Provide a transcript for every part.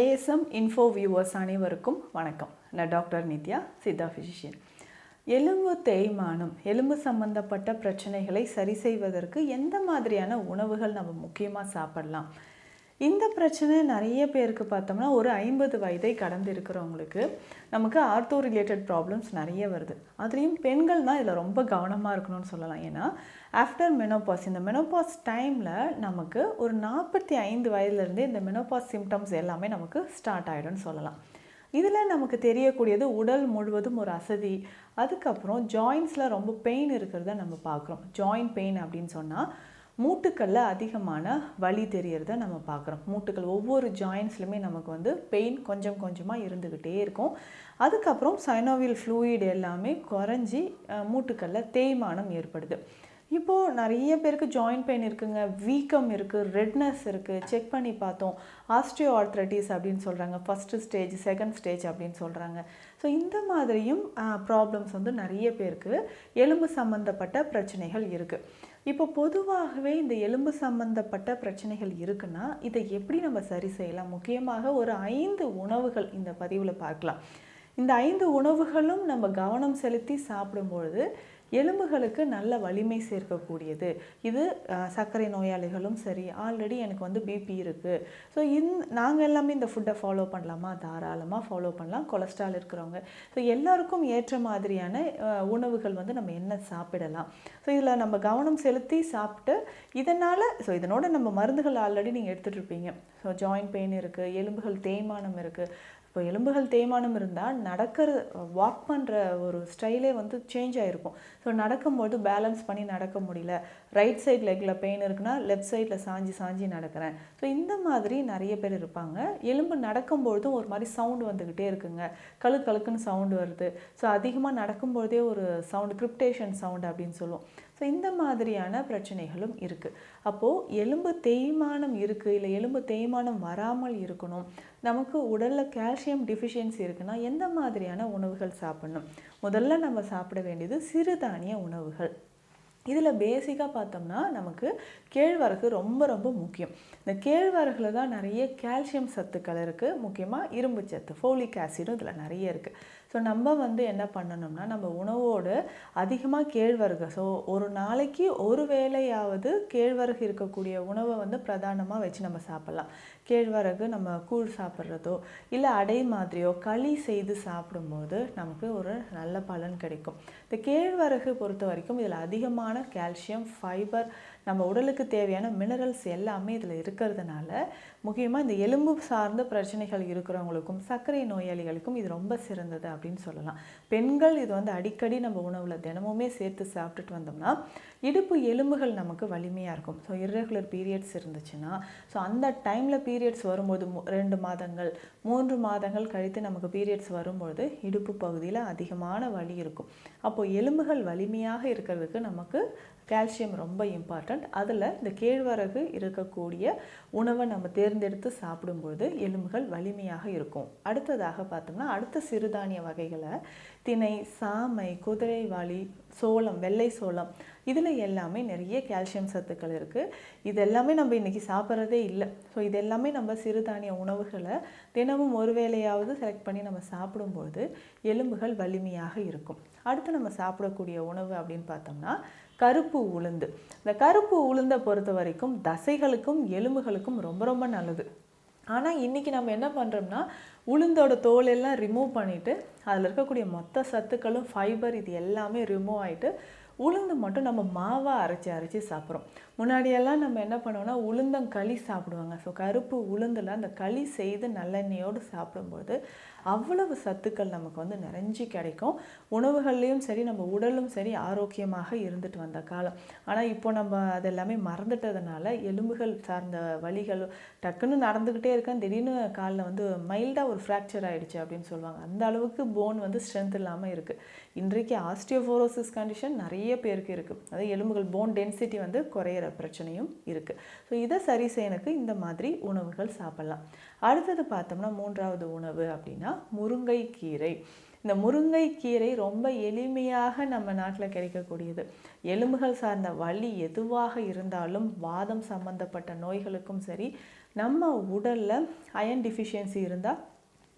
ASM info viewers அனைவருக்கும் வணக்கம். நான் டாக்டர் நித்யா சித்தா ஃபிசிஷியன் எலும்பு தேய்மானம் எலும்பு சம்பந்தப்பட்ட பிரச்சனைகளை சரி செய்வதற்கு எந்த மாதிரியான உணவுகள் நம்ம முக்கியமாக சாப்பிடலாம்? இந்த பிரச்சனை நிறைய பேருக்கு பார்த்தோம்னா ஒரு ஐம்பது வயதை கடந்து இருக்கிறவங்களுக்கு நமக்கு ஆர்த்தோ ரிலேட்டட் ப்ராப்ளம்ஸ் நிறைய வருது. அதுலேயும் பெண்கள் தான் இதில் ரொம்ப கவனமாக இருக்கணும்னு சொல்லலாம். ஏன்னா ஆஃப்டர் மெனோபாஸ் இந்த மெனோபாஸ் டைமில் நமக்கு ஒரு நாற்பத்தி ஐந்து வயதுலேருந்தே இந்த மெனோபாஸ் சிம்டம்ஸ் எல்லாமே நமக்கு ஸ்டார்ட் ஆகிடும்னு சொல்லலாம். இதில் நமக்கு தெரியக்கூடியது உடல் முழுவதும் ஒரு அசதி அதுக்கப்புறம் ஜாயின்ஸில் ரொம்ப பெயின் இருக்கிறத நம்ம பார்க்குறோம். ஜாயின் பெயின் அப்படின்னு சொன்னால் மூட்டுக்களில் அதிகமான வலி தெரியறத நம்ம பார்க்குறோம். மூட்டுக்கள் ஒவ்வொரு ஜாயின்ஸ்லையுமே நமக்கு வந்து பெயின் கொஞ்சம் கொஞ்சமாக இருந்துக்கிட்டே இருக்கும். அதுக்கப்புறம் சைனோவியல் ஃப்ளூயிட் எல்லாமே குறைஞ்சி மூட்டுக்களில் தேய்மானம் ஏற்படுது. இப்போது நிறைய பேருக்கு ஜாயிண்ட் பெயின் இருக்குங்க வீக்கம் இருக்குது ரெட்னஸ் இருக்குது செக் பண்ணி பார்த்தோம். ஆஸ்ட்ரியோ ஆர்த்ரட்டிஸ் அப்படின்னு சொல்கிறாங்க ஃபஸ்ட்டு ஸ்டேஜ் செகண்ட் ஸ்டேஜ் அப்படின்னு சொல்கிறாங்க ஸோ இந்த மாதிரியும் ப்ராப்ளம்ஸ் வந்து நிறைய பேருக்கு எலும்பு சம்மந்தப்பட்ட பிரச்சனைகள் இருக்குது இப்போ பொதுவாகவே இந்த எலும்பு சம்பந்தப்பட்ட பிரச்சனைகள் இருக்குன்னா இதை எப்படி நம்ம சரி செய்யலாம்? முக்கியமாக ஒரு ஐந்து உணவுகள் இந்த பதிவில் பார்க்கலாம். இந்த ஐந்து உணவுகளும் நம்ம கவனம் செலுத்தி சாப்பிடும்பொழுது எலும்புகளுக்கு நல்ல வலிமை சேர்க்கக்கூடியது. இது சர்க்கரை நோயாளிகளும் சரி ஆல்ரெடி எனக்கு வந்து பிபி இருக்குது ஸோ இந் நாங்கள் எல்லாமே இந்த ஃபுட்டை ஃபாலோ பண்ணலாமா? தாராளமாக ஃபாலோ பண்ணலாம். கொலஸ்ட்ரால் இருக்கிறவங்க. ஸோ எல்லாருக்கும் ஏற்ற மாதிரியான உணவுகள் வந்து நம்ம என்ன சாப்பிடலாம்? ஸோ இதில் நம்ம கவனம் செலுத்தி சாப்பிட்டு இதனால் ஸோ இதனோட நம்ம மருந்துகள் ஆல்ரெடி நீங்கள் எடுத்துகிட்டு இருப்பீங்க. ஸோ ஜாயிண்ட் பெயின் இருக்குது எலும்புகள் தேய்மானம் இருக்குது இப்போ எலும்புகள் தேய்மானம் இருந்தால் நடக்கிற வாக் பண்ணுற ஒரு ஸ்டைலே வந்து சேஞ்ச் ஆகிருக்கும் ஸோ நடக்கும்போது பேலன்ஸ் பண்ணி நடக்க முடியல. ரைட் சைட் லெக்கில் பெயின் இருக்குன்னா லெஃப்ட் சைடில் சாஞ்சி சாஞ்சி நடக்கிறேன். ஸோ இந்த மாதிரி நிறைய பேர் இருப்பாங்க. எலும்பு நடக்கும்பொழுதும் ஒரு மாதிரி சவுண்டு வந்துக்கிட்டே இருக்குங்க. கழு கழுக்குன்னு சவுண்டு வருது. ஸோ அதிகமாக நடக்கும்பொழுதே ஒரு சவுண்டு கிரிப்டேஷன் சவுண்டு அப்படின்னு சொல்லுவோம். ஸோ இந்த மாதிரியான பிரச்சனைகளும் இருக்குது அப்போது எலும்பு தேய்மானம் இருக்குது இல்லை எலும்பு தேய்மானம் வராமல் இருக்கணும் நமக்கு உடலில் கால்சியம் டிஃபிஷியன்சி இருக்குன்னா எந்த மாதிரியான உணவுகள் சாப்பிடணும்? முதல்ல நம்ம சாப்பிட வேண்டியது சிறுதானிய உணவுகள். இதில் பேசிக்காக பார்த்தோம்னா நமக்கு கேழ்வரகு ரொம்ப ரொம்ப முக்கியம். இந்த கேழ்வரகுல தான் நிறைய கால்சியம் சத்துக்கள் இருக்குது முக்கியமாக இரும்பு சத்து ஃபோலிக் ஆசிடும் இதில் நிறைய இருக்குது ஸோ நம்ம வந்து என்ன பண்ணணும்னா நம்ம உணவோடு அதிகமாக கேழ்வரகு. ஸோ ஒரு நாளைக்கு ஒரு வேளையாவது கேழ்வரகு இருக்கக்கூடிய உணவை வந்து பிரதானமாக வச்சு நம்ம சாப்பிட்லாம். கேழ்வரகு நம்ம கூழ் சாப்பிட்றதோ இல்லை அடை மாதிரியோ களி செய்து சாப்பிடும்போது நமக்கு ஒரு நல்ல பலன் கிடைக்கும். இந்த கேழ்வரகு பொறுத்த வரைக்கும் இதில் அதிகமான கால்சியம் ஃபைபர் நம்ம உடலுக்கு தேவையான மினரல்ஸ் எல்லாமே இதில் இருக்கிறதுனால முக்கியமாக இந்த எலும்பு சார்ந்த பிரச்சனைகள் இருக்கிறவங்களுக்கும் சர்க்கரை நோயாளிகளுக்கும் இது ரொம்ப சிறந்தது அப்படின்னு சொல்லலாம். பெண்கள் இது வந்து அடிக்கடி நம்ம உணவில் தினமுமே சேர்த்து சாப்பிட்டுட்டு வந்தோம்னா இடுப்பு எலும்புகள் நமக்கு வலிமையாக இருக்கும். ஸோ இரகுலர் பீரியட்ஸ் இருந்துச்சுன்னா ஸோ அந்த டைமில் பீரியட்ஸ் வரும்போது ரெண்டு மாதங்கள் மூன்று மாதங்கள் கழித்து நமக்கு பீரியட்ஸ் வரும்பொழுது இடுப்பு பகுதியில் அதிகமான வலி இருக்கும். அப்போது எலும்புகள் வலிமையாக இருக்கிறதுக்கு நமக்கு கால்சியம் ரொம்ப இம்பார்ட்டண்ட் அதில் இந்த கேழ்வரகு இருக்கக்கூடிய உணவை நம்ம தேர்ந்தெடுத்து சாப்பிடும்போது எலும்புகள் வலிமையாக இருக்கும். அடுத்ததாக பார்த்தோம்னா அடுத்த சிறுதானிய வகைகளை திணை சாமை குதிரைவாளி சோளம் வெள்ளை சோளம் இதில் எல்லாமே நிறைய கால்சியம் சத்துக்கள் இருக்குது இது எல்லாமே நம்ம இன்றைக்கி சாப்பிட்றதே இல்லை. ஸோ இது எல்லாமே நம்ம சிறுதானிய உணவுகளை தினமும் ஒரு வேளையாவது செலக்ட் பண்ணி நம்ம சாப்பிடும்போது எலும்புகள் வலிமையாக இருக்கும். அடுத்து நம்ம சாப்பிடக்கூடிய உணவு அப்படின்னு பார்த்தோம்னா கருப்பு உளுந்து. இந்த கருப்பு உளுந்தை பொறுத்த வரைக்கும் தசைகளுக்கும் எலும்புகளுக்கும் ரொம்ப ரொம்ப நல்லது. ஆனால் இன்றைக்கி நம்ம என்ன பண்ணுறோம்னா உளுந்தோட தோல் எல்லாம் ரிமூவ் பண்ணிவிட்டு அதில் இருக்கக்கூடிய மொத்த சத்துக்களும் ஃபைபர் இது எல்லாமே ரிமூவ் ஆகிட்டு உளுந்து மட்டும் நம்ம மாவாக அரைச்சி அரைச்சி சாப்பிட்றோம். முன்னாடியெல்லாம் நம்ம என்ன பண்ணுவோம்னா உளுந்தங்களி சாப்பிடுவாங்க. ஸோ கருப்பு உளுந்தில் அந்த களி செய்து நல்லெண்ணெயோடு சாப்பிடும்போது அவ்வளவு சத்துக்கள் நமக்கு வந்து நிறைஞ்சி கிடைக்கும். உணவுகள்லேயும் சரி நம்ம உடலும் சரி ஆரோக்கியமாக இருந்துட்டு வந்த காலம். ஆனால் இப்போ நம்ம அதெல்லாமே மறந்துட்டதுனால எலும்புகள் சார்ந்த வழிகள் டக்குன்னு நடந்துக்கிட்டே இருக்கேன் திடீர்னு காலில் வந்து மைல்டாக ஒரு ஃப்ராக்சர் ஆகிடுச்சு அப்படின்னு சொல்லுவாங்க. அந்த அளவுக்கு போன் வந்து ஸ்ட்ரென்த் இல்லாமல் இருக்குது இன்றைக்கு ஆஸ்டியோஃபோரோசிஸ் கண்டிஷன் நிறைய பேருக்கு இருக்குது அதாவது எலும்புகள் போன் டென்சிட்டி வந்து குறையிற பிரச்சனையும் இருக்குது ஸோ இதை சரி செய்யறதுக்கு இந்த மாதிரி உணவுகள் சாப்பிட்லாம். அடுத்தது பார்த்தோம்னா மூன்றாவது உணவு அப்படின்னா முருங்கை கீரை இந்த முருங்கைக்கீரை ரொம்ப எளிமையாக நம்ம நாட்டில் கிடைக்கக்கூடியது. எலும்புகள் சார்ந்த வலி எதுவாக இருந்தாலும் வாதம் சம்பந்தப்பட்ட நோய்களுக்கும் சரி நம்ம உடலில் அயன் டிஃபிஷியன்சி இருந்தால்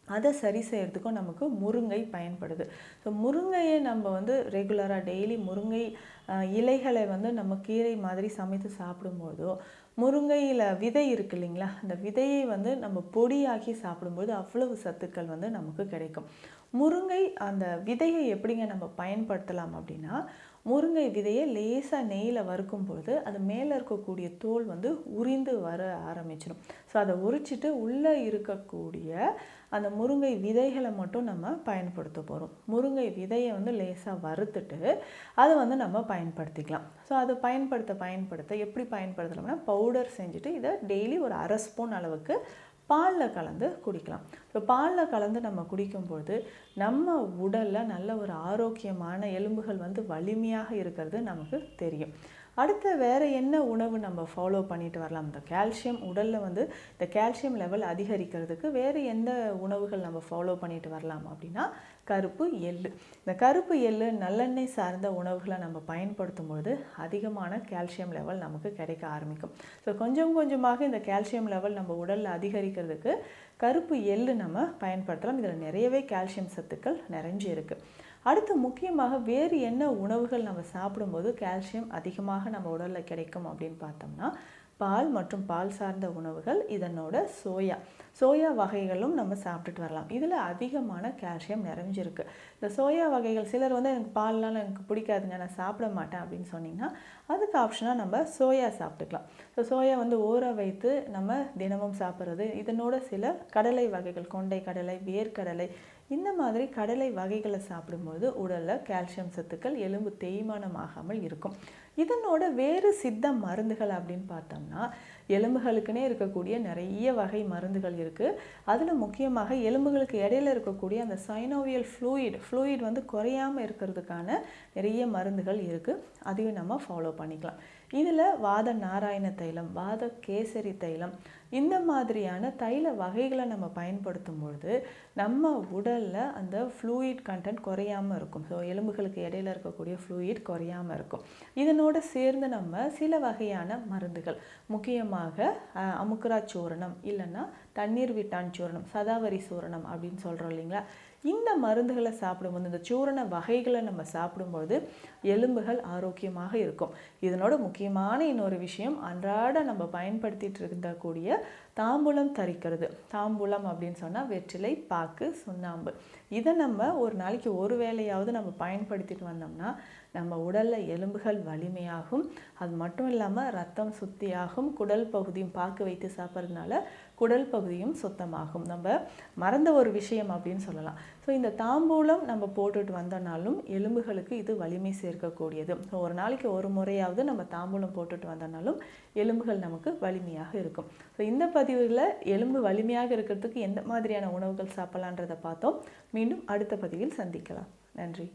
அதை சரி செய்கிறதுக்கும் நமக்கு முருங்கை பயன்படுது. ஸோ முருங்கையை நம்ம வந்து ரெகுலராக டெய்லி முருங்கை இலைகளை வந்து நம்ம கீரை மாதிரி சமைத்து சாப்பிடும்போதோ முருங்கையில் விதை இருக்கு இல்லைங்களா? அந்த விதையை வந்து நம்ம பொடியாக்கி சாப்பிடும்போது அவ்வளவு சத்துக்கள் வந்து நமக்கு கிடைக்கும். முருங்கை அந்த விதையை எப்படிங்க நம்ம பயன்படுத்தலாம் அப்படின்னா முருங்கை விதையை லேசாக நெய்யில் வறுக்கும் பொழுது அது மேலே இருக்கக்கூடிய தோல் வந்து உரிந்து வர ஆரம்பிச்சிடும். ஸோ அதை உரிச்சிட்டு உள்ளே இருக்கக்கூடிய அந்த முருங்கை விதைகளை மட்டும் நம்ம பயன்படுத்த போகிறோம் முருங்கை விதையை வந்து லேசாக வறுத்துட்டு அதை வந்து நம்ம பயன்படுத்திக்கலாம். ஸோ அதை பயன்படுத்த பயன்படுத்த எப்படி பயன்படுத்தலாம்னா பவுடர் செஞ்சுட்டு இதை டெய்லி ஒரு அரை ஸ்பூன் அளவுக்கு பாலில் கலந்து குடிக்கலாம். ஸோ பாலில் கலந்து நம்ம குடிக்கும்பொழுது நம்ம உடலில் நல்ல ஒரு ஆரோக்கியமான எலும்புகள் வந்து வலிமையாக இருக்கிறது நமக்கு தெரியும். அடுத்து வேறு என்ன உணவு நம்ம ஃபாலோ பண்ணிட்டு வரலாம்? இந்த கால்சியம் உடலில் வந்து இந்த கால்சியம் லெவல் அதிகரிக்கிறதுக்கு வேறு எந்த உணவுகள் நம்ம ஃபாலோ பண்ணிட்டு வரலாம் அப்படின்னா கருப்பு எள்ளு இந்த கருப்பு எள்ளு நல்லெண்ணெய் சார்ந்த உணவுகளை நம்ம பயன்படுத்தும் பொழுது அதிகமான கால்சியம் லெவல் நமக்கு கிடைக்க ஆரம்பிக்கும். ஸோ கொஞ்சம் கொஞ்சமாக இந்த கால்சியம் லெவல் நம்ம உடலில் அதிகரிக்கிறதுக்கு கருப்பு எள்ளு நம்ம பயன்படுத்தலாம். இதில் நிறையவே கால்சியம் சத்துக்கள் நிறைஞ்சு இருக்குது அடுத்து முக்கியமாக வேறு என்ன உணவுகள் நம்ம சாப்பிடும்போது கால்சியம் அதிகமாக நம்ம உடலில் கிடைக்கும் அப்படின்னு பார்த்தோம்னா பால் மற்றும் பால் சார்ந்த உணவுகள் இதனோட சோயா. சோயா வகைகளும் நம்ம சாப்பிட்டுட்டு வரலாம். இதில் அதிகமான கால்சியம் நிறைஞ்சிருக்கு. இந்த சோயா வகைகள் சிலர் வந்து எனக்கு பால்லாம் எனக்கு பிடிக்காதுங்க நான் சாப்பிட மாட்டேன் அப்படின்னு சொன்னிங்கன்னா அதுக்கு ஆப்ஷனாக நம்ம சோயா சாப்பிட்டுக்கலாம். ஸோ சோயா வந்து ஊற வைத்து நம்ம தினமும் சாப்பிட்றது. இதனோட சில கடலை வகைகள் கொண்டை கடலை வேர்க்கடலை இந்த மாதிரி கடலை வகைகளை சாப்பிடும்போது உடலில் கால்சியம் சத்துக்கள் எலும்பு தேய்மானம் ஆகாமல் இருக்கும். இதனோட வேறு சித்த மருந்துகள் அப்படின்னு பார்த்தோம்னா எலும்புகளுக்குனே இருக்கக்கூடிய நிறைய வகை மருந்துகள் இருக்குது அதில் முக்கியமாக எலும்புகளுக்கு இடையில இருக்கக்கூடிய அந்த சைனோவியல் ஃப்ளூயிட் ஃப்ளூயிட் வந்து குறையாமல் இருக்கிறதுக்கான நிறைய மருந்துகள் இருக்குது அதையும் நம்ம ஃபாலோ பண்ணிக்கலாம். இதில் வாத நாராயண தைலம் வாத கேசரி தைலம் இந்த மாதிரியான தைல வகைகளை நம்ம பயன்படுத்தும் பொழுது நம்ம உடலில் அந்த ஃப்ளூயிட் கண்டென்ட் குறையாமல் இருக்கும். ஸோ எலும்புகளுக்கு இடையில இருக்கக்கூடிய ஃப்ளூயிட் குறையாமல் இருக்கும். இதனோடு சேர்ந்து நம்ம சில வகையான மருந்துகள் முக்கியமாக அமுக்குரா சூரணம் இல்லைன்னா தண்ணீர் விட்டான் சூரணம் சதாவரி சூரணம் அப்படின்னு சொல்கிறோம் இல்லைங்களா? இந்த மருந்துகளை சாப்பிடும்போது இந்த சூரண வகைகளை நம்ம சாப்பிடும்போது எலும்புகள் ஆரோக்கியமாக இருக்கும். இதனோட முக்கியமான இன்னொரு விஷயம் அன்றாட நம்ம பயன்படுத்திகிட்டு இருக்கக்கூடிய தாம்பூலம் தரிக்கிறது. தாம்பூலம் அப்படின்னு சொன்னால் வெற்றிலை பாக்கு சுண்ணாம்பு. இதை நம்ம ஒரு நாளைக்கு ஒரு வேளையாவது நம்ம பயன்படுத்திட்டு வந்தோம்னா நம்ம உடலில் எலும்புகள் வலிமையாகும். அது மட்டும் இல்லாமல் ரத்தம் சுத்தியாகும். குடல் பகுதியும் பாக்கு வைத்து சாப்பிட்றதுனால குடல் பகுதியும் சுத்தமாகும். நம்ம மறந்த ஒரு விஷயம் அப்படின்னு சொல்லலாம். ஸோ இந்த தாம்பூலம் நம்ம போட்டுட்டு வந்தோம்னாலும் எலும்புகளுக்கு இது வலிமை சேர்க்கக்கூடியது. ஸோ ஒரு நாளைக்கு ஒரு முறையாவது நம்ம தாம்பூலம் போட்டுட்டு வந்தோம்னாலும் எலும்புகள் நமக்கு வலிமையாக இருக்கும். ஸோ இந்த பதிவில் எலும்பு வலிமையாக இருக்கிறதுக்கு எந்த மாதிரியான உணவுகள் சாப்பிட்லான்றதை பார்த்தோம். மீண்டும் அடுத்த பதிவில் சந்திக்கலாம். நன்றி.